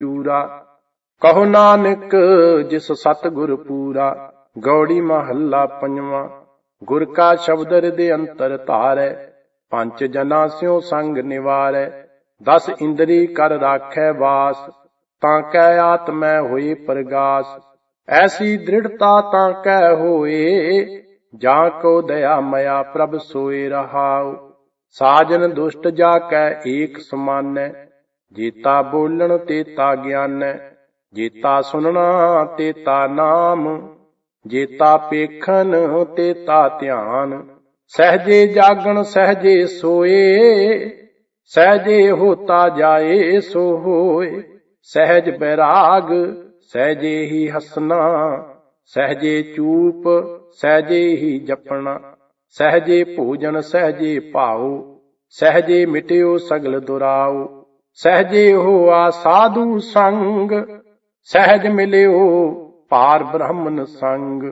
ਚੂਰਾ ਕਹੋ ਨਾਨਕ, ਜਿਸ ਸਤਿਗੁਰ ਪੂਰਾ, ਗੌੜੀ ਮਹੱਲਾ ਪੰਜਵਾਂ। ਗੁਰ ਕਾ ਸ਼ਬਦ ਹਿਰਦੇ ਅੰਤਰ ਧਾਰੈ, ਪੰਜ ਜਨਾ ਸਿਉ ਸੰਗ ਨਿਵਾਰੈ। ਦਸ ਇੰਦਰੀ ਕਰ ਰਾਖੈ ਵਾਸ, ਤਾਂ ਕੈ ਆਤਮੈ ਹੋਏ ਪ੍ਰਗਾਸ। ਐਸੀ ਦ੍ਰਿੜਤਾ ਤਾਂ ਕੈ ਹੋਏ, ਜਾਂ ਕੋ ਦਇਆ ਮਇਆ ਪ੍ਰਭ ਸੋਏ ਰਹਾਉ। ਸਾਜਨ ਦੁਸ਼ਟ ਜਾ ਕੈ ਏਕ ਸਮਾਨੈ ਜੀਤਾ ਬੋਲਣ ਤੇ ਤਾ ਗਿਆਨੈ, ਜੀਤਾ ਸੁਣਨਾ ਤੇ ਤਾ ਨਾਮ, ਜੇਤਾ ਪੇਖਨ ਤੇਤਾ ਧਿਆਨ। ਸਹਜੇ ਜਾਗਣ, ਸਹਜੇ ਸੋਏ, ਸਹਜੇ ਹੋਤਾ ਜਾਏ ਸੋ ਹੋਏ। ਸਹਿਜ ਬੈਰਾਗ, ਸਹਜੇ ਹੀ ਹਸਨਾ ਸਹਜੇ ਚੂਪ, ਸਹਜੇ ਹੀ ਜਪਣਾ। ਸਹਜੇ ਭੋਜਨ, ਸਹਜੇ ਭਾਉ, ਸਹਜੇ ਮਿਟਿਓ ਸਗਲ ਦੁਰਾਓ ਸਹਜੇ ਹੋਆ ਸਾਧੂ ਸੰਗ, ਸਹਿਜ ਮਿਲਿਓ ਪਾਰ ਬ੍ਰਹਮਨ ਸੰਗ।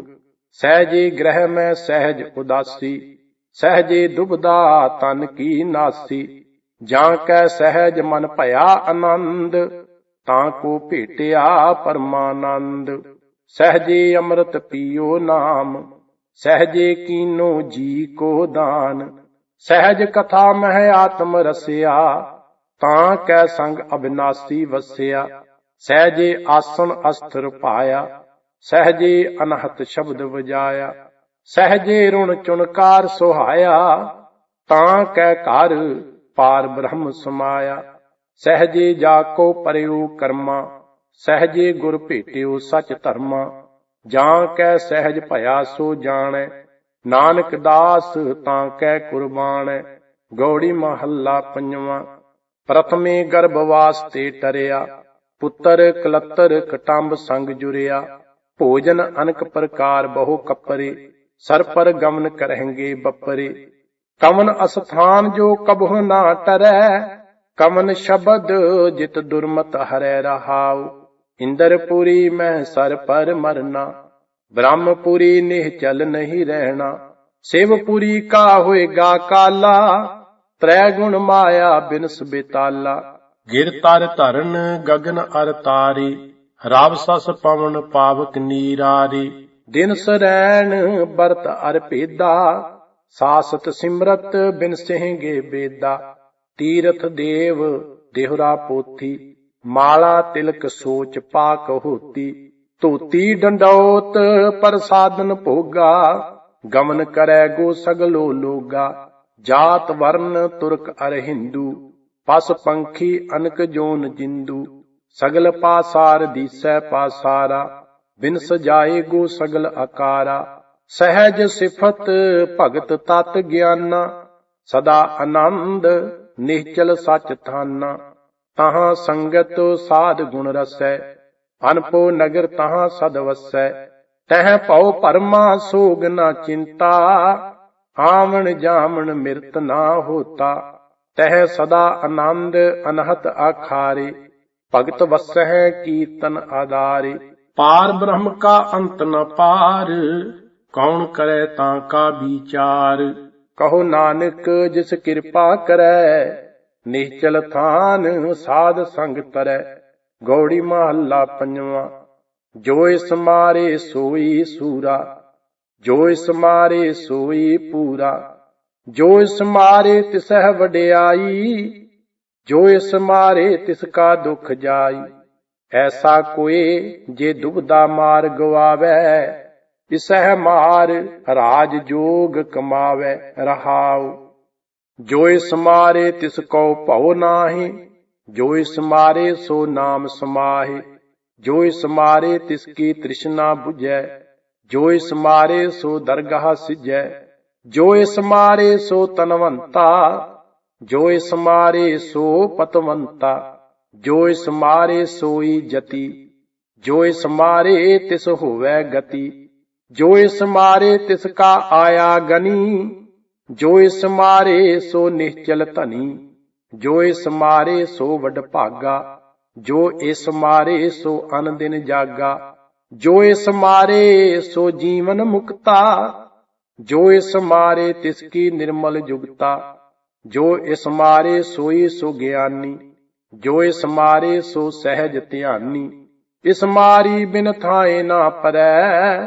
ਸਹਿਜੇ ਗ੍ਰਹਿ ਮੈਂ ਸਹਿਜ ਉਦਾਸੀ, ਸਹਿਜੇ ਦੁਬਦਾ ਤਨ ਕੀ ਨਾਸੀ। ਜਾਂ ਕੈ ਸਹਿਜ ਮਨ ਭਇਆ ਆਨੰਦ, ਤਾਂ ਕੋ ਭੇਟਿਆ ਪਰਮਾਨੰਦ। ਸਹਜੇ ਅੰਮ੍ਰਿਤ ਪੀਓ ਨਾਮ, ਸਹਜੇ ਕੀਨੋ ਜੀ ਕੋ ਦਾਨ। ਸਹਿਜ ਕਥਾ ਮਹਿ ਆਤਮ ਰਸਿਆ ਤਾਂ ਕੈ ਸੰਗ ਅਬਿਨਾਸੀ ਵਸਿਆ, ਸਹਜੇ ਆਸਣ ਅਸਥਿਰ ਪਾਇਆ, ਸਹਜੇ ਅਨਹਤ ਸ਼ਬਦ ਵਜਾਇਆ, ਸਹਜੇ ਰੁਣ ਚੁਨਕਾਰ ਸੁਹਾਇਆ, ਤਾਂ ਕੈ ਘਰ ਪਾਰ ਬ੍ਰਹਮ ਸਮਾਇਆ, ਸਹਜੇ ਜਾ ਕੋ ਪਰਿਉ ਕਰਮਾ, ਸਹਜੇ ਗੁਰ ਭੇਟਿਓ ਸਚ ਧਰਮਾ, ਜਾਂ ਕੈ ਸਹਿਜ ਭਇਆ ਸੋ ਜਾਣੈ, ਨਾਨਕ ਦਾਸ ਤਾਂ ਕੈ ਕੁਰਬਾਨੈ ਗੌੜੀ ਮਹੱਲਾ ਪੰਜਵਾਂ। ਪ੍ਰਥਮੇ ਗਰਭਵਾਸ ਤੇ ਟਰਿਆ, ਪੁੱਤਰ ਕਲੱਤਰ ਕਟੰਬ ਸੰਗ ਜੁਰਿਆ, ਭੋਜਨ ਅਨਕ ਪ੍ਰਕਾਰ ਬਹੁ ਕੱਪਰੇ, ਸਰ ਪਰ ਗਮਨ ਕਰਹਿੰਗੇ ਬੱਪਰੇ। ਕਮਨ ਅਸਥਾਨ ਜੋ ਕਬਹੁ ਨਾ ਟਰੈ, ਕਵਨ ਸ਼ਬਦ ਜਿਤ ਦੁਰਮਤ ਹਰੈ ਰਹਾਉ। ਇੰਦਰਪੁਰੀ ਮੈਂ ਸਰ ਪਰ ਮਰਨਾ, ਬ੍ਰਹਮਪੁਰੀ ਨਿਹ ਚਲ ਨਹੀਂ ਰਹਿਣਾ। ਸਿਵਪੁਰੀ ਕਾ ਹੋਏਗਾ ਕਾਲਾ ਤ੍ਰੈ ਗੁਣ ਮਾਇਆ ਬਿਨਸ ਬੇਤਾਲਾ ਗਿਰ ਤਰ ਧਰਨ ਗਗਨ ਅਰ ਤਾਰੀ ਰਾਵ ਸਸ ਪਵਨ ਪਾਵਕ ਨੀਰਾਰੀ। ਦਿਨ ਸਰੈਣ ਬਰਤ ਅਰ ਭੇਦਾ ਸਾਸਤ ਸਿਮਰਤ ਬਿਨ ਸਹਿਗੇ ਬੇਦਾ। ਤੀਰਥ ਦੇਵ ਦੇਹਰਾ ਪੋਥੀ ਮਾਲਾ ਤਿਲਕ ਸੋਚ ਪਾਕ ਹੋਤੀ। ਧੋਤੀ ਡੰਡੌਤ ਪ੍ਰਸਾਦਨ ਭੋਗਾ ਗਮਨ ਕਰੈ ਗੋ ਸਗਲੋ ਲੋਗਾ। ਜਾਤ ਵਰਨ ਤੁਰਕ ਅਰ ਹਿੰਦੂ, ਪਸ ਪੰਖੀ ਅਨਕ ਜੋਨ ਜਿੰਦੂ, ਸਗਲ ਪਾਸਾਰ ਦੀਸੈ ਪਾਸਾਰਾ ਬਿਨ ਸਜਾਏ ਗੋ ਸਗਲ ਆਕਾਰਾ ਸਹਿਜ ਸਿਫਤ ਭਗਤ ਤਤ ਗਿਆਨਾ, ਸਦਾ ਆਨੰਦ ਨਿਹਚਲ ਸਚ ਥਾਨਾ, ਤਹਾਂ ਸੰਗਤ ਸਾਧ ਗੁਣ ਰਸੈ ਅਨਪੋ ਨਗਰ ਤਹਾਂ ਸਦ ਵਸੈ, ਤਹ ਭਉ ਪਰਮਾ ਸੋਗ ਨਾ ਚਿੰਤਾ ਆਵਣ ਜਾਵਣ ਮਿਰਤ ਨਾ ਹੋਤਾ ਤਹ ਸਦਾ ਆਨੰਦ ਅਨਹਤ ਆਖਾਰੇ ਭਗਤ ਵਸਹਿ ਕੀਰਤਨ ਆਦਾਰੇ ਪਾਰ ਬ੍ਰਹਮ ਕਾ ਅੰਤ ਨ ਪਾਰ ਕੌਣ ਕਰੈ ਤਾਂ ਕਾ ਵਿਚਾਰ। ਕਹੋ ਨਾਨਕ ਜਿਸ ਕਿਰਪਾ ਕਰੈ ਨਿਹਚਲ ਥਾਨ ਸਾਧ ਸੰਗ ਤਰੈ। ਗੌੜੀ ਮਹੱਲਾ ਪੰਜਵਾਂ ਜੋ ਇਸ ਮਾਰੇ ਸੋਈ ਸੂਰਾ। ਜੋ ਇਸ ਮਾਰੇ ਸੋਈ ਪੂਰਾ, ਜੋ ਇਸ ਮਾਰੇ ਤਿਸਹਿ ਵਡਿਆਈ, ਜੋ ਇਸ ਮਾਰੇ ਤਿਸ ਕਾ ਦੁਖ ਜਾਈ। ਐਸਾ ਕੋਏ ਜੇ ਦੁਬਦਾ ਮਾਰ ਗਵਾਵੇ ਇਸਹਿ ਮਾਰ ਰਾਜ ਜੋਗ ਕਮਾਵੇ ਰਹਾਉ। ਜੋ ਇਸ ਮਾਰੇ ਤਿਸ ਕੋ ਭਉ ਨਾਹੀ, ਜੋ ਇਸ ਮਾਰੇ ਸੋ ਨਾਮ ਸਮਾਹੇ, ਜੋ ਇਸ ਮਾਰੇ ਤਿਸ ਕੀ ਤ੍ਰਿਸ਼ਨਾ 부ਝੈ ਜੋ ਇਸ ਮਾਰੇ ਸੋ ਦਰਗਾਹ ਸਿਜੈ ਜੋ ਇਸ ਮਾਰੇ ਸੋ ਤਨਵੰਤਾ ਜੋ ਇਸ ਮਾਰੇ ਸੋ ਪਤਵੰਤਾ ਜੋ ਇਸ ਮਾਰੇ ਸੋਈ ਜਤੀ ਜੋ ਇਸ ਮਾਰੇ ਤਿਸ ਹੋਵੇ ਗਤੀ ਜੋ ਇਸ ਮਾਰੇ ਤਿਸ ਕਾ ਆਇਆ ਗਨੀ ਜੋ ਇਸ ਮਾਰੇ ਸੋ ਨਿਸ਼ਚਲ ਧਨੀ ਜੋ ਇਸ ਮਾਰੇ ਸੋ ਵਡ ਭਾਗਾ, ਜੋ ਇਸ ਮਾਰੇ ਸੋ ਅਨ ਦਿਨ ਜਾਗਾ ਜੋ ਇਸ ਮਾਰੇ ਸੋ ਜੀਵਨ ਮੁਕਤਾ, ਜੋ ਇਸ ਮਾਰੇ ਤਿਸ ਕੀ ਨਿਰਮਲ ਜੁਗਤਾ, ਜੋ ਇਸ ਮਾਰੇ ਸੋਈ ਸੋ ਗਿਆਨੀ, ਜੋ ਇਸ ਮਾਰੇ ਸੋ ਸਹਿਜ ਧਿਆਨੀ, ਇਸ ਮਾਰੀ ਬਿਨ ਥਾਏ ਨਾ ਪਰੈ,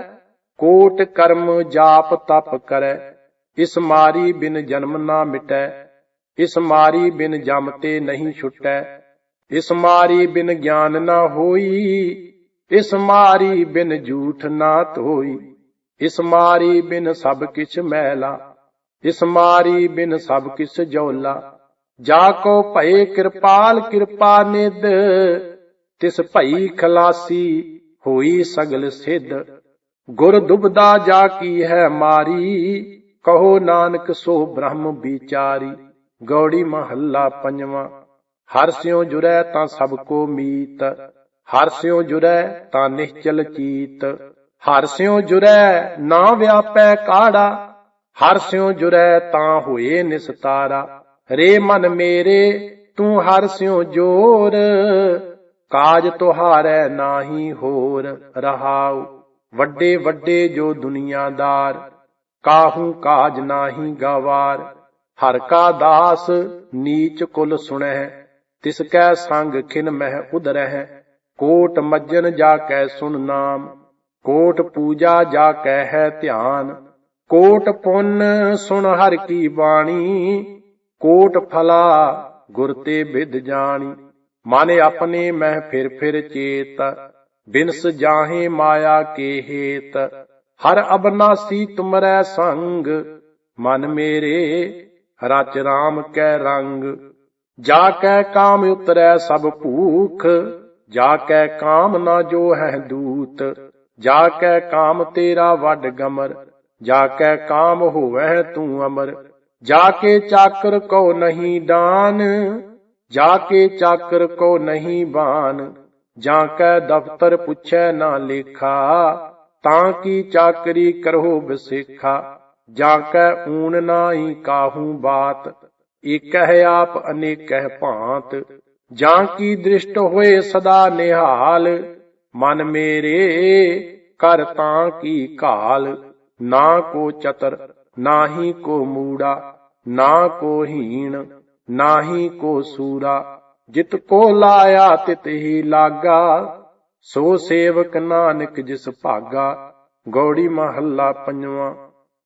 ਕੋਟ ਕਰਮ ਜਾਪ ਤਪ ਕਰੈ, ਇਸ ਮਾਰੀ ਬਿਨ ਜਨਮ ਨਾ ਮਿਟੈ, ਇਸ ਮਾਰੀ ਬਿਨ ਜਮ ਤੇ ਨਹੀਂ ਛੁਟੈ, ਇਸ ਮਾਰੀ ਬਿਨ ਗਿਆਨ ਨਾ ਹੋਈ ਇਸ ਮਾਰੀ ਬਿਨ ਝੂਠ ਨਾ ਧੋਈ, ਇਸ ਮਾਰੀ ਬਿਨ ਸਭ ਕਿਛ ਮੈਲਾ, ਇਸ ਮਾਰੀ ਬਿਨ ਸਭ ਕਿਛ ਜੋਲਾ। ਜਾ ਕੋ ਭਏ ਕਿਰਪਾਲ ਕਿਰਪਾ ਨਿਦ ਤਿਸ ਭਈ ਖਲਾਸੀ ਹੋਈ ਸਗਲ ਸਿੱਧ। ਗੁਰ ਦੁਬਦਾ ਜਾ ਕੀ ਹੈ ਮਾਰੀ, ਕਹੋ ਨਾਨਕ ਸੋ ਬ੍ਰਹਮ ਵਿਚਾਰੀ। ਗੌੜੀ ਮਹੱਲਾ ਪੰਜਵਾਂ, ਹਰ ਸਿਉ ਜੁਰੈ ਤਾਂ ਸਭ ਕੋ ਮੀਤ। ਹਰ ਸਿਉ ਜੁਰੈ ਤਾਂ ਨਿਸ਼ਚਲ ਚੀਤ। ਹਰ ਸਿਉ ਜੁਰੈ ਨਾ ਵਿਆਪੈ ਕਾੜਾ। ਹਰ ਸਿਉ ਜੁਰੈ ਤਾਂ ਹੋਏ ਨਿਸਤਾਰਾ ਰੇ ਮਨ ਮੇਰੇ, ਤੂੰ ਹਰ ਸਿਉ ਜੋਰ। ਕਾਜ ਤੁਹਾਰੈ ਨਾਹੀ ਹੋਰ ਰਹਾਉ। ਵੱਡੇ ਵੱਡੇ ਜੋ ਦੁਨੀਆਦਾਰ, ਕਾਹੂ ਕਾਜ ਨਾਹੀ ਗਵਾਰ। ਹਰ ਕਾ ਦਾਸ ਨੀਚ ਕੁਲ ਸੁਣੈ ਤਿਸ ਕੈ ਸੰਗ ਖਿਨ ਮਹਿ ਉਦਰਹਿ ਕੋਟ ਮੱਜਨ ਜਾ ਕੈ ਸੁਨ ਨਾਮ, ਕੋਟ ਪੂਜਾ ਜਾ ਕੈ ਹੈ ਧਿਆਨ, ਕੋਟ ਪੁੰਨ ਸੁਣ ਹਰ ਕੀ ਬਾਣੀ, ਕੋਟ ਫਲਾ ਗੁਰ ਤੇ ਵਿਦ ਜਾਣੀ। ਮਨ ਆਪਣੇ ਮਹਿ ਫਿਰ ਫਿਰ ਚੇਤ, ਬਿਨਸ ਜਾਹੇ ਮਾਇਆ ਕੇ ਹੇਤ। ਹਰ ਅਬਨਾਸੀ ਤੁਮਰੈ ਸੰਗ, ਮਨ ਮੇਰੇ ਰਚ ਰਾਮ ਕੈ ਰੰਗ। ਜਾ ਕੈ ਕਾਮ ਉਤਰੈ ਸਭ ਭੂਖ ਜਾ ਕੈ ਕਾਮ ਨਾ ਜੋ ਹੈ ਦੂਤ ਜਾ ਕੈ ਕਾਮ ਤੇਰਾ ਵੱਡ ਗਮਰ ਜਾ ਕੈ ਕਾਮ ਹੋਵੈ ਤੂੰ ਅਮਰ। ਜਾ ਕੇ ਚਾਕਰ ਕੋ ਨਹੀਂ ਦਾਨ ਜਾ ਕੇ ਚਾਕਰ ਕੋ ਨਹੀਂ ਬਾਨ। ਜਾਂ ਕੈ ਦਫਤਰ ਪੁੱਛੈ ਨਾ ਲੇਖਾ, ਤਾਂ ਕੀ ਚਾਕਰੀ ਕਰੋ ਬਸੇਖਾ ਜਾਂ ਕੈ ਊਨ ਨਾਹੀ ਕਾਹੂ ਬਾਤ ਇਕਹਿ ਆਪ ਅਨੇਕਹਿ ਭਾਂਤ। ਜਾਂ ਕੀ ਦ੍ਰਿਸ਼ਟ ਹੋਏ ਸਦਾ ਨਿਹਾਲ? ਮਨ ਮੇਰੇ, ਕਰ ਤਾਂ ਕੀ ਕਾਲ? ਨਾ ਕੋ ਚਤਰ, ਨਾਹੀ ਕੋ ਮੂੜਾ, ਨਾ ਕੋ ਹੀਣ, ਨਾਹੀ ਕੋ ਸੂਰਾ। ਜਿਤ ਕੋ ਲਾਇਆ ਤਿਤ ਹੀ ਲਾਗਾ, ਸੋ ਸੇਵਕ ਨਾਨਕ ਜਿਸ ਭਾਗਾ। ਗੌੜੀ ਮਹੱਲਾ ਪੰਜਵਾਂ,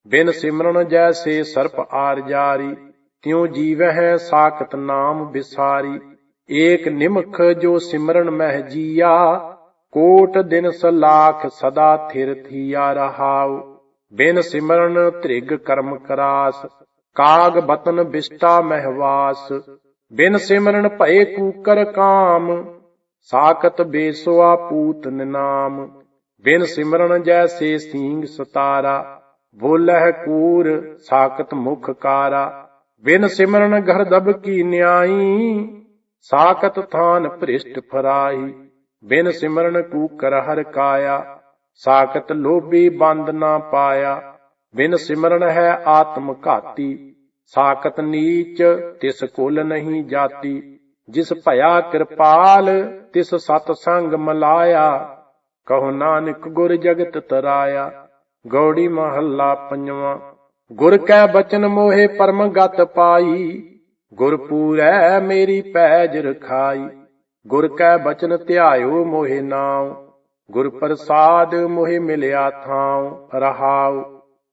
ਬਿਨ ਸਿਮਰਨ ਜੈਸੇ ਸਰਪ ਆਰ ਜਾਰੀ, ਤਿਉ ਜੀਵ ਹੈ ਸਾਖਤ ਨਾਮ ਵਿਸਾਰੀ ਏਕ ਨਿਮਖ ਜੋ ਸਿਮਰਨ ਮਹਿ ਜੀਆ, ਕੋਟ ਦਿਨ ਸਲਾਖ ਸਦਾ ਥਿਰ ਥੀਆ ਰਹਾਉ। ਬਿਨ ਸਿਮਰਨ ਤ੍ਰਿਗ ਕਰਮ ਕਰਾਸ, ਕਾਗ ਬਤਨ ਬਿਸਟਾ ਮਹਿਵਾਸ ਬਿਨ ਸਿਮਰਨ ਭਏ ਕੂਕਰ ਕਾਮ, ਸਾਖਤ ਬੇਸਵਾ ਪੂਤ ਨਿਨਾਮ। ਬਿਨ ਸਿਮਰਨ ਜੈਸੇ ਸੀਂਗ ਸਤਾਰਾ, ਬੋਲਹਿ ਕੂਰ ਸਾਖਤ ਮੁਖ ਕਾਰਾ। ਬਿਨ ਸਿਮਰਨ ਘਰ ਦਬ ਕੀ ਨਿਆਈ ਸਾਖਤ ਥਾਨ ਭ੍ਰਿਸ਼ਟ ਫਰਾਹੀ, ਬਿਨ ਸਿਮਰਨ ਕੂਕਰ ਹਰ ਕਾਇਆ, ਸਾਖਤ ਲੋਭੀ ਬੰਦ ਨਾ ਪਾਇਆ, ਬਿਨ ਸਿਮਰਨ ਹੈ ਆਤਮ ਘਾਤੀ, ਸਾਖਤ ਨੀਚ ਤਿਸ ਕੁਲ ਨਹੀਂ ਜਾਤੀ, ਜਿਸ ਭਇਆ ਕਿਰਪਾਲ ਤਿਸ ਸਤ ਸੰਗ ਮਲਾਇਆ, ਕਹੋ ਨਾਨਕ ਗੁਰ ਜਗਤ ਤਰਾਇਆ, ਗੌੜੀ ਮਹੱਲਾ ਪੰਜਵਾਂ, ਗੁਰ ਕੈ ਬਚਨ ਮੋਹੇ ਪਰਮ ਗਤ ਪਾਈ ਗੁਰ ਪੂਰੈ ਮੇਰੀ ਪੈਜ ਰਖਾਈ, ਗੁਰ ਕੈ ਬਚਨ ਧਿਆਇਓ ਮੋਹਿ ਨਾਉ, ਗੁਰ ਪ੍ਰਸਾਦ ਮੋਹਿ ਮਿਲਿਆ ਥਾਉ, ਰਹਾਉ,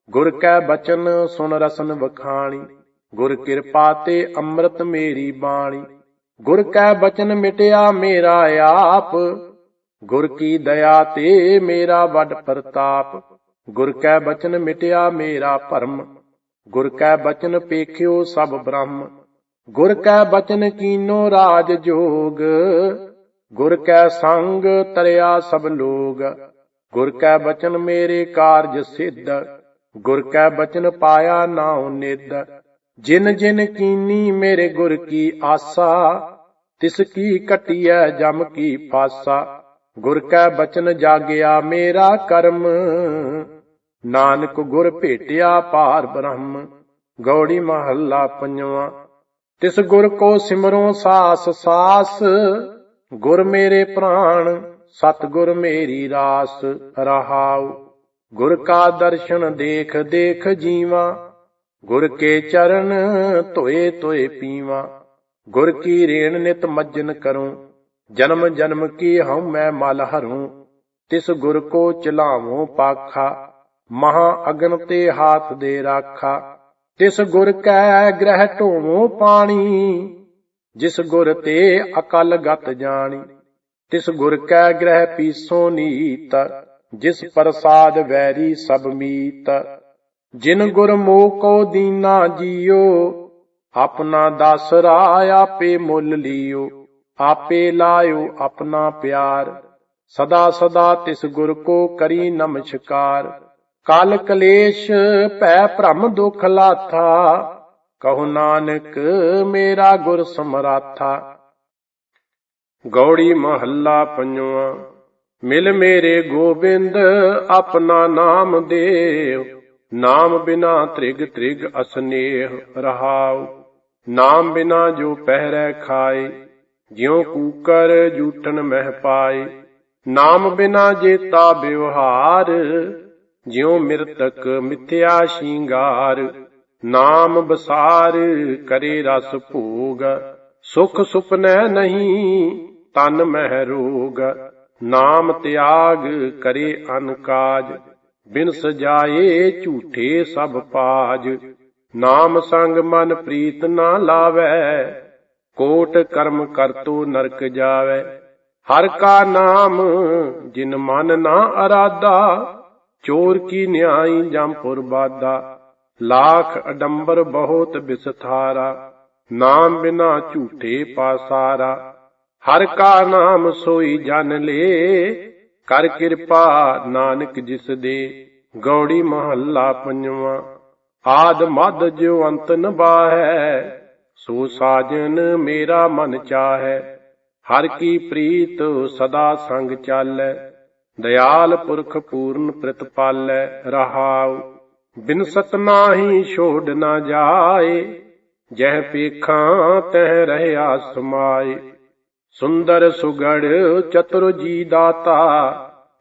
ਗੁਰ ਕੈ ਬਚਨ ਸੁਣ ਰਸਨ ਵਖਾਣੀ, ਗੁਰ ਕਿਰਪਾ ਤੇ ਅੰਮ੍ਰਿਤ ਮੇਰੀ ਬਾਣੀ, ਗੁਰ ਕੈ ਬਚਨ ਮਿਟਿਆ ਮੇਰਾ ਆਪ, ਗੁਰ ਕੀ ਦਇਆ ਤੇ ਮੇਰਾ ਵੱਡ ਪ੍ਰਤਾਪ, ਗੁਰ ਕੈ ਬਚਨ ਮਿਟਿਆ ਮੇਰਾ ਭਰਮ, ਗੁਰ ਕੈ ਬਚਨ ਪੇਖਿਓ ਸਭ ਬ੍ਰਹਮ ਗੁਰ ਕੈ ਬਚਨ ਕੀਨੋ ਰਾਜ ਜੋਗ, ਗੁਰ ਕੈ ਸੰਗ ਤਰਿਆ ਸਭ ਲੋਗ। ਗੁਰ ਕੈ ਬਚਨ ਮੇਰੇ ਕਾਰਜ ਸਿੱਧ, ਗੁਰ ਕੈ ਬਚਨ ਪਾਇਆ ਨਾਉ ਨਿਦ ਜਿਨ ਜਿਨ ਕੀਨੀ ਮੇਰੇ ਗੁਰ ਕੀ ਆਸਾ, ਤਿਸ ਕੀ ਕਟਿਐ ਜਮ ਕੀ ਫਾਸਾ। ਗੁਰ ਕੈ ਬਚਨ ਜਾਗਿਆ ਮੇਰਾ ਕਰਮ, ਨਾਨਕ ਗੁਰ ਭੇਟਿਆ ਪਾਰ ਬ੍ਰਹਮ। ਗੌੜੀ ਮਹੱਲਾ ਪੰਜਵਾਂ। ਤਿਸ ਗੁਰ ਕੋ ਸਿਮਰੋ ਸਾਸ ਸਾਸ ਗੁਰ ਮੇਰੇ ਪ੍ਰਾਣ ਸਤ ਗੁਰ ਮੇਰੀ ਰਾਸ ਰਹਾਉ। ਗੁਰ ਕਾ ਦਰਸ਼ਨ ਦੇਖ ਦੇਖ ਜੀਵਾ, ਗੁਰ ਕੇ ਚਰਨ ਧੋਏ ਧੋਏ ਪੀਵਾ। ਗੁਰ ਕੀ ਰੇਣ ਨਿਤ ਮੱਜਨ ਕਰੂੰ, ਜਨਮ ਜਨਮ ਕੀ ਹਉ ਮੈਂ ਮਲ ਹਰੂੰ। ਤਿਸ ਗੁਰ ਕੋ ਚਲਾਵੋ ਪਾਖਾ, ਮਹਾ ਅਗਨ ਤੇ ਹਾਥ ਦੇ ਰਾਖਾ। ਤਿਸ ਗੁਰ ਕੈ ਗ੍ਰਹਿ ਢੋਵੋ ਪਾਣੀ, ਜਿਸ ਗੁਰ ਤੇ ਅਕਲ ਗਤ ਜਾਣੀ। ਤਿਸ ਗੁਰ ਕੈ ਗ੍ਰਹਿ ਪੀਸੋ ਨੀਤ, ਜਿਸ ਪ੍ਰਸਾਦ ਵੈਰੀ ਸਭ ਮੀਤ। ਜਿਨ ਗੁਰ ਮੋਹ ਕੋ ਦੀਨਾ ਜੀਓ, ਆਪਣਾ ਦਾਸਰਾ ਆਪੇ ਮੁੱਲ ਲਿਓ। ਆਪੇ ਲਾਇਓ ਆਪਣਾ ਪਿਆਰ। ਸਦਾ ਸਦਾ ਤਿਸ ਗੁਰ ਕੋ ਕਰੀ ਨਮਸਕਾਰ। ਕਲ ਕਲੇਸ਼ ਭੈ ਭ੍ਰਮ ਦੁਖ ਲਾਥਾ, ਕਹੋ ਨਾਨਕ ਮੇਰਾ ਗੁਰ ਸਮਰਾਥਾ। ਗੌੜੀ ਮਹੱਲਾ ਪੰਜਵਾਂ, ਮਿਲ ਮੇਰੇ ਗੋਬਿੰਦ, ਆਪਣਾ ਨਾਮ ਦੇਵ। ਨਾਮ ਬਿਨਾ ਤ੍ਰਿਗ ਤ੍ਰਿਗ ਅਸਨੇਹ ਰਹਾਉ। ਨਾਮ ਬਿਨਾ ਜੋ ਪਹਿਰੈ ਖਾਏ, ਜਿਉ ਕੂਕਰ ਜੂਠਨ ਮਹਿ ਪਾਏ। ਨਾਮ ਬਿਨਾ ਜੇਤਾ ਵਿਵਹਾਰ ਜਿਉ ਮਿਰਤਕ ਮਿਥਿਆ ਸ਼ਿੰਗਾਰ, ਨਾਮ ਬਸਾਰ ਕਰੇ ਰਸ ਭੋਗ। ਸੁਖ ਸੁਪਨੈ ਨਹੀਂ, ਤਨ ਮਹਿ ਰੋਗ। ਨਾਮ ਤਿਆਗ ਕਰੇ ਅਨਕਾਜ ਬਿਨ ਸਜਾਏ ਝੂਠੇ ਸਭ ਪਾਜ। ਨਾਮ ਸੰਗ ਮਨ ਪ੍ਰੀਤ ਨਾ ਲਾਵੈ, ਕੋਟ ਕਰਮ ਕਰਤੋ ਨਰਕ ਜਾਵੈ। ਹਰ ਕਾ ਨਾਮ ਜਿਨ ਮਨ ਨਾ ਅਰਾਦਾ ਚੋਰ ਕੀ ਨਿਆਈ ਜੰਪੁਰ ਬਾਦਾ ਲਾਖ ਅਡੰਬਰ ਬਹੁਤ ਬਿਸਥਾਰਾ, ਨਾਮ ਬਿਨਾ ਝੂਠੇ ਪਾਸਾਰਾ। ਹਰ ਕਾ ਨਾਮ ਸੋਈ ਜਨ ਲੇ, ਕਰ ਕਿਰਪਾ ਨਾਨਕ ਜਿਸ ਦੇ। ਗੌੜੀ ਮਹੱਲਾ ਪੰਜਵਾਂ, ਆਦ ਮਦ ਜਿਉ ਅੰਤ ਨ ਬਾਹੈ। ਸੋ ਸਾਜਨ ਮੇਰਾ ਮਨ ਚਾਹੈ, ਹਰ ਕੀ ਪ੍ਰੀਤ ਸਦਾ ਸੰਗ ਚਾਲੈ। ਦਇਆਲ ਪੁਰਖ ਪੂਰਨ ਪ੍ਰਤਪਾਲੈ ਰਹਾਉ, ਬਿਨ ਸਤਨਾਹੀ ਛੋੜ ਨਾ ਜਾਏ, ਜਹ ਪੇਖਾਂ ਤਹ ਰਹਿਆ ਸਮਾਏ। ਸੁੰਦਰ ਸੁਗੜ ਚਤੁਰ ਜੀ ਦਾਤਾ,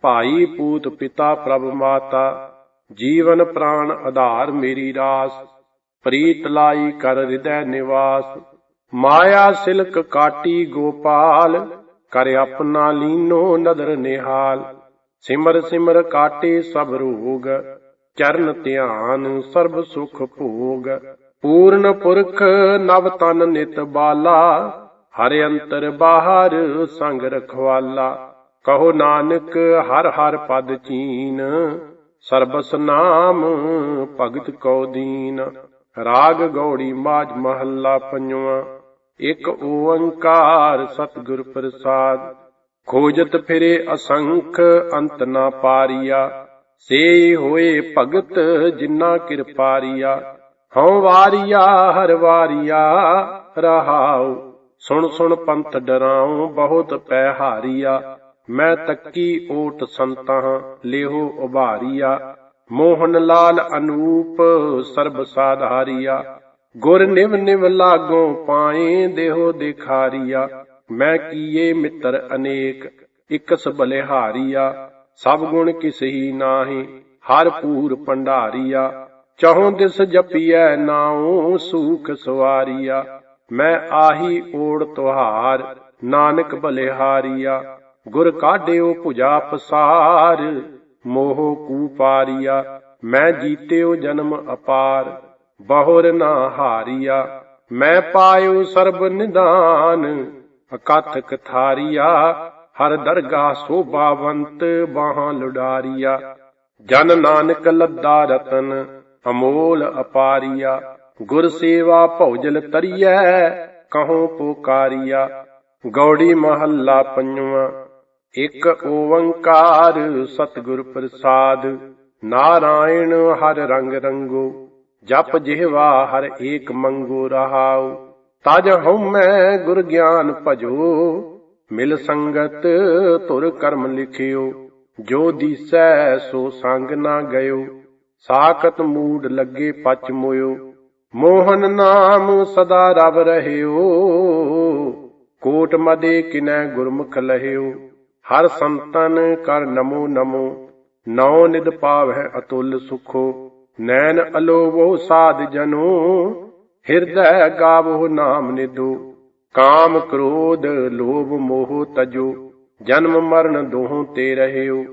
ਭਾਈ ਪੂਤ ਪਿਤਾ ਪ੍ਰਭ ਮਾਤਾ, ਜੀਵਨ ਪ੍ਰਾਣ ਆਧਾਰ ਮੇਰੀ ਰਾਸ, ਪ੍ਰੀਤ ਲਾਈ ਕਰ ਹਿਰਦੈ ਨਿਵਾਸ। ਮਾਇਆ ਸਿਲਕ ਕਾਟੀ ਗੋਪਾਲ, ਕਰ ਆਪਣਾ ਲੀਨੋ ਨਦਰ ਨਿਹਾਲ। ਸਿਮਰ ਸਿਮਰ ਕਾਟੇ ਸਭ ਰੋਗ, ਚਰਨ ਧਿਆਨ ਸਰਬ ਸੁਖ ਭੋਗ। ਪੂਰਨ ਪੁਰਖ ਨਵ ਤਨ ਨਿਤ ਬਾਲਾ, ਹਰ ਅੰਤਰ ਬਾਹਰ ਸੰਗ ਰਖਵਾਲਾ। ਕਹੋ ਨਾਨਕ ਹਰ ਹਰ ਪਦ ਚੀਨ ਸਰਬਸ ਨਾਮ ਭਗਤ ਕੋ ਦੀਨ। ਰਾਗ ਗੌੜੀ ਮਾਜ ਮਹੱਲਾ ਪੰਜਵਾਂ, ਇੱਕ ਓੰਕਾਰ ਸਤਿਗੁਰ ਪ੍ਰਸਾਦ। ਖੋਜਤ ਫਿਰੇ ਅਸੰਖ ਅੰਤ ਨਾ ਪਾਰੀਆ। ਸੇ ਹੋਏ ਭਗਤ ਜਿਨਾ ਕਿਰਪਾਰੀਆ ਹਉ ਵਾਰੀਆ, ਹਰ ਵਾਰੀਆ, ਰਹਾਉ। ਸੁਣ ਸੁਣ ਪੰਥ ਡਰਾਉ, ਬਹੁਤ ਪੈ ਹਾਰੀਆ। ਮੈਂ ਤੱਕੀ ਓਟ ਸੰਤਾਂ, ਲੇਹੋ ਉਭਾਰੀਆ। ਮੋਹਨ ਲਾਲ ਅਨੂਪ, ਸਰਬ ਸਾਧਾਰੀਆ। ਗੁਰ ਨਿਵ ਨਿਵ ਲਾਗੋ ਪਾਏ, ਦੇਹੋ ਦਿਖਾਰੀਆ। ਮੈਂ ਕੀਏ ਮਿੱਤਰ ਅਨੇਕ ਇਕਸ ਬਲਿਹਾਰੀਆ, ਸਭ ਗੁਣ ਕਿਸ ਹੀ ਨਾਹੀ, ਹਰ ਪੂਰ ਭੰਡਾਰੀਆ ਚਹੋਂ ਦਿਸ ਜਪੀਐ ਨਾਉ ਸੂਖ ਸਵਾਰੀਆ, ਮੈਂ ਆਹੀ ਓੜ ਤੁਹਾਰ, ਨਾਨਕ ਬਲਿਹਾਰੀਆ, ਗੁਰ ਕਾਢਿਓ ਭੁਜਾ ਪਸਾਰ, ਮੋਹ ਕੂ ਪਾਰੀਆ, ਮੈਂ ਜੀਤਿਓ ਜਨਮ ਅਪਾਰ, ਬਹੁਰ ਨਾ ਹਾਰੀਆ, ਮੈਂ ਪਾਇਓ ਸਰਬ ਨਿਦਾਨ ਅਕਥ ਕਥਾਰੀਆ, ਹਰ ਦਰਗਾ ਸੋਭਾਵੰਤ ਬਾਹਾਂ ਲੁਡਾਰੀਆ। ਜਨ ਨਾਨਕ ਲੱਦਾ ਰਤਨ, ਅਮੋਲ ਅਪਾਰੀਆ। ਗੁਰ ਸੇਵਾ ਭੌਜਲ ਤਰੀਐ, ਕਹੋ ਪੁਕਾਰੀਆ। ਗੌੜੀ ਮਹੱਲਾ ਪੰਜਵਾਂ, ਇੱਕ ਓੰਕਾਰ ਸਤਿਗੁਰ ਪ੍ਰਸਾਦ। ਨਾਰਾਇਣ ਹਰ ਰੰਗ ਰੰਗੋ, ਜਪ ਜਿਹਵਾ ਹਰ ਏਕ ਮੰਗੋ ਰਹਾਓ ਤਜ ਹਉਮੈ ਗੁਰ ਗਿਆਨ ਭਜੋ, ਮਿਲ ਸੰਗਤ ਤੁਰ ਕਰਮ ਲਿਖਿਓ, ਜੋ ਦੀਸੈ ਸੋ ਸੰਗ ਨਾ ਗਇਓ, ਸਾਖਤ ਮੂਡ ਲੱਗੇ ਪਚ ਮੋਇਓ, ਮੋਹਨ ਨਾਮ ਸਦਾ ਰਵ ਰਹਿਓ, ਕੋਟ ਮਦੇ ਕਿਨੈ ਗੁਰਮੁਖ ਲਹਿਓ, ਹਰ ਸੰਤਨ ਕਰ ਨਮੋ ਨਮੋ, ਨੌ ਨਿਦ ਪਾਵਹਿ ਅਤੁਲ ਸੁਖੋ, ਨੈਣ ਅਲੋਵੋ ਸਾਧ ਜਨੋ ਹਿਰਦੈ ਗਾਵੋ ਨਾਮ ਨਿਧੋ, ਕਾਮ ਕ੍ਰੋਧ ਲੋਭ ਮੋਹ ਤਜੋ, ਜਨਮ ਮਰਨ ਦੋਹਾਂ ਤੇ ਰਹਿਓ,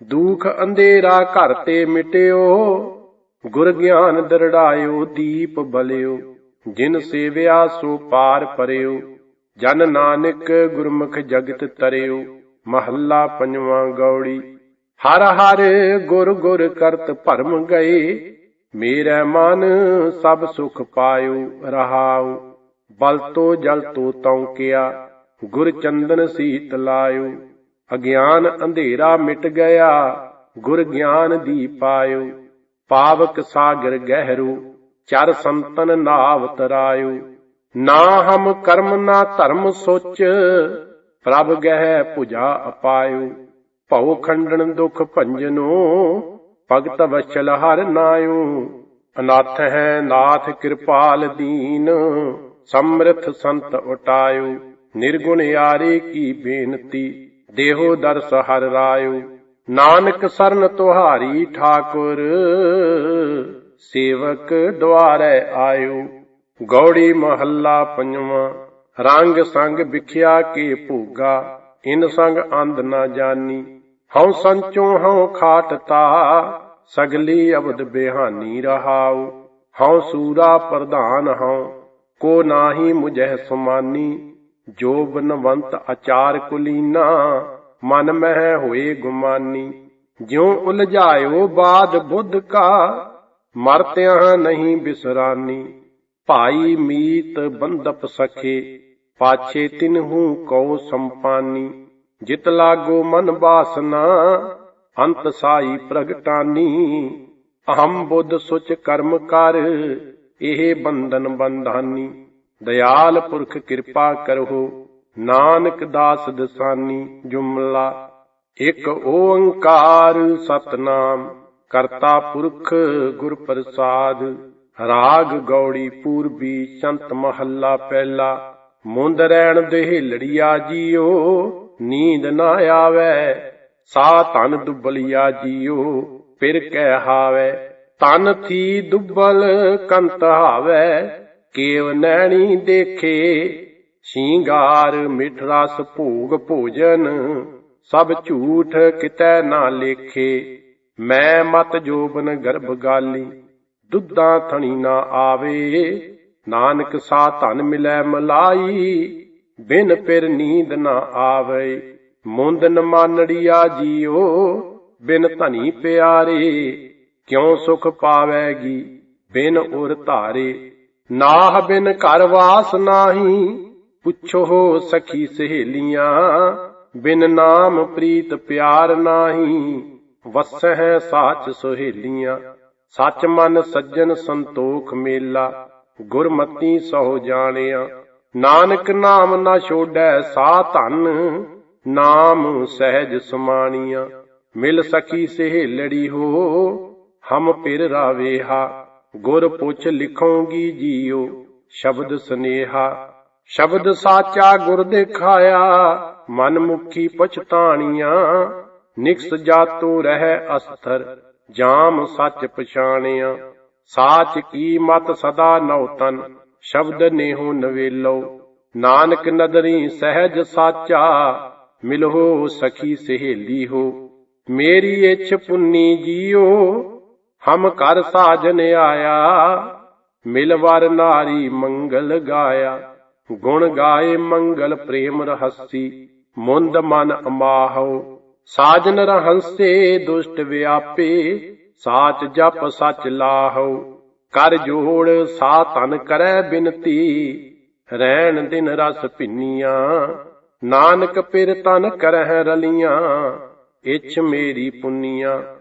ਦੁਖ ਅੰਧੇਰਾ ਘਰ ਤੇ ਮਿਟਿਓ, ਗੁਰ ਗਿਆਨ ਦਰੜਾਇਓ, ਦੀਪ ਬਲਿਓ, ਜਿਨ ਸੇਵਿਆ ਸੋ ਪਾਰ ਪਰਿਓ, ਜਨ ਨਾਨਕ ਗੁਰਮੁਖ ਜਗਤ ਤਰਿਓ, ਮਹੱਲਾ ਪੰਜਵਾਂ ਗੌੜੀ, ਹਰ ਹਰ ਗੁਰ ਗੁਰ ਕਰਤ ਭਰਮ ਗਏ ਮੇਰਾ ਮਨ ਸਭ ਸੁਖ ਪਾਇਓ, ਰਹਾਉ। ਬਲ ਤੋ ਜਲ ਤੋ ਤੌਂਕਿਆ ਗੁਰ ਚੰਦਨ ਸੀਤ ਲਾਇਓ। ਅਗਿਆਨ ਅੰਧੇਰਾ ਮਿਟ ਗਿਆ, ਗੁਰ ਗਿਆਨ ਦੀ ਪਾਇਓ। ਪਾਵਕ ਸਾਗਰ ਗਹਿਰੂ, ਚਰ ਸੰਤਨ ਨਾਵ ਤਰਾਇਓ। ਨਾ ਹਮ ਕਰਮ ਨਾ ਧਰਮ ਸੋਚ, ਪ੍ਰਭ ਗਹਿ ਭੁਜਾ ਅਪਾਇਓ। ਭਉ ਖੰਡਨ ਦੁਖ ਭੰਜਨੋ ਭਗਤ ਵਛਲ ਹਰ ਨਾਇਓ ਅਨਾਥ ਹੈ ਨਾਥ ਕਿਰਪਾਲ ਦੀਨ, ਸਮਰਥ ਸੰਤ ਉਟਾਇਓ ਨਿਰਗੁਣ ਯਾਰੇ ਕੀ ਬੇਨਤੀ, ਦੇਹੋ ਦਰਸ ਹਰ ਰਾਇਓ ਨਾਨਕ ਸਰਨ ਤੁਹਾਰੀ ਠਾਕੁਰ, ਸੇਵਕ ਦੁਆਰੇ ਆਇਓ ਗੌੜੀ ਮਹੱਲਾ ਪੰਜਵਾਂ, ਰੰਗ ਸੰਗ ਵਿਖਿਆ ਕੇ ਭੂਗਾ, ਇਨ ਸੰਗ ਅੰਧ ਨਾ ਜਾਨੀ। ਹਉ ਸੰਚੋ ਹਉ ਖਾਟਤਾ, ਸਗਲੀ ਅਬਦ ਬਿਹਾਨੀ ਰਹਾਉ। ਹਉ ਸੂਰਾ ਪ੍ਰਧਾਨ ਹਉ, ਕੋ ਨਾਹੀ ਮੁਝੈ ਸੁਮਾਨੀ। ਜੋ ਬਨਵੰਤ ਆਚਾਰ ਕੁਲੀਨਾ, ਮਨ ਮਹਿ ਹੋਏ ਗੁਮਾਨੀ। ਜਿਉ ਉਲਝਾਇਓ ਬਾਦ ਬੁੱਧ ਕਾ, ਮਰਤਿਆਂ ਨਹੀਂ ਬਿਸਰਾਨੀ। ਭਾਈ ਮੀਤ ਬੰਦਪ ਸਖੇ, ਪਾਛੇ ਤਿਨਹੂ ਕਉ ਸੰਪਾਨੀ। ਜਿਤ ਲਾਗੋ ਮਨ ਬਾਸਨਾ, ਅੰਤ ਸਾਈ ਪ੍ਰਗਟਾਨੀ। ਅਹੰ ਬੁੱਧ ਸੁਚ ਕਰਮ ਕਰ, ਇਹ ਬੰਧਨ ਬੰਧਾਨੀ। ਦਇਆਲ ਪੁਰਖ ਕਿਰਪਾ ਕਰੋ ਨਾਨਕ ਦਾਸ ਦਸਾਨੀ। ਜੁਮਲਾ, ਇਕ ਓੰਕਾਰ ਸਤਨਾਮ। ਕਰਤਾ ਪੁਰਖ ਗੁਰ ਪ੍ਰਸਾਦ, ਰਾਗ ਗੌੜੀ ਪੂਰਬੀ ਸੰਤ ਮਹੱਲਾ ਪਹਿਲਾ। ਮੁੰਦ ਰਹਿਣ ਦੇਹਲੜੀਆ ਜੀਓ ਨੀਂਦ ਨਾ ਆਵੇ ਸਾ ਧਨ ਦੁਬਲਿਆ ਜੀਓ, ਫਿਰ ਕਹਿ ਹਾਵੇ ਤਨ ਥੀ ਦੁਬਲ ਕੰਤ ਹਾਵੇ, ਕੇਵ ਨੈਣੀ ਦੇਖੇ, ਸ਼ਿੰਗਾਰ ਮਿਠ ਰਸ ਭੋਗ ਭੋਜਨ, ਸਭ ਝੂਠ ਕਿਤੈ ਨਾ ਲੇਖੇ, ਮੈਂ ਮਤ ਜੋਬਨ ਗਰਭ ਗਾਲੀ, ਦੁੱਧਾਂ ਥਣੀ ਨਾ ਆਵੇ, ਨਾਨਕ ਸਾ ਧਨ ਮਿਲੈ ਮਲਾਈ ਬਿਨ ਪਿਰ ਨੀਂਦ ਨਾ ਆਵੇ, ਮੁੰਦ ਨ ਮਾਨੜੀਆ ਜੀਓ, ਬਿਨ ਧਨੀ ਪਿਆਰੇ, ਕਿਉ ਸੁਖ ਪਾਵੇਗੀ ਬਿਨ ਉਰ ਧਾਰੇ? ਨਾਹ ਬਿਨ ਘਰ ਵਾਸ ਨਾਹੀ, ਪੁੱਛੋ ਸਖੀ ਸਹੇਲੀਆਂ, ਬਿਨ ਨਾਮ ਪ੍ਰੀਤ ਪਿਆਰ ਨਾਹੀ, ਵਸਹਿ ਸਾਚ ਸੁਹੇਲੀਆਂ। ਸੱਚ ਮਨ ਸੱਜਣ ਸੰਤੋਖ ਮੇਲਾ, ਗੁਰਮਤੀ ਸੋ ਜਾਣਿਆ। ਨਾਨਕ ਨਾਮ ਨਾ ਛੋੜੈ ਸਾ ਧਨ, ਨਾਮ ਸਹਿਜ ਸਮਾਣੀਆਂ। ਮਿਲ ਸਕੀ ਸਹੇਲੜੀ ਹੋ, ਹਮ ਪਿਰ ਰਾਵੇਹਾ। ਗੁਰ ਪੁੱਛ ਲਿਖੋਗੀ ਜੀਓ ਸ਼ਬਦ ਸਨੇਹਾ। ਸ਼ਬਦ ਸਾਚਾ ਗੁਰ ਦੇਖਾਇਆ, ਮਨ ਮੁਖੀ ਪਛਤਾਣੀਆਂ। ਨਿਕਸ ਜਾਤੂ ਰਹਿ ਅਸਥਰ, ਜਾਮ ਸੱਚ ਪਛਾਣਿਆ। ਸਾਚ ਕੀ ਮਤ ਸਦਾ ਨਉਤਨ ਸ਼ਬਦ ਨੇਹੋ ਨਵੇਲੋ। ਨਾਨਕ ਨਦਰੀ ਸਹਿਜ ਸਾਚਾ ਮਿਲਹੋ ਸਖੀ ਸਹੇਲੀ ਹੋ। ਮੇਰੀ ਇਛ ਪੁੰਨੀ ਜੀਓ, ਹਮ ਕਰ ਸਾਜਨ ਆਇਆ। ਮਿਲਵਰ ਨਾਰੀ ਮੰਗਲ ਗਾਇਆ। ਗੁਣ ਗਾਏ ਮੰਗਲ ਪ੍ਰੇਮ ਰਹਸੀ। ਮੁੰਦ ਮਨ ਅਮਾਹੋ। ਸਾਜਨ ਰਹੰਸੇ ਦੁਸ਼ਟ ਵਿਆਪੇ। ਸਾਚ ਜਪ ਸਚ ਲਾਹੋ। ਕਰ ਜੋੜ ਸਾ ਤਨ ਕਰੈ ਬਿਨਤੀ, ਰਹਿਣ ਦਿਨ ਰਸ ਭਿੰਨੀਆਂ। ਨਾਨਕ ਪਿਰ ਤਨ ਕਰਹਿ ਰਲੀਆਂ, ਇਛ ਮੇਰੀ ਪੁੰਨੀਆਂ।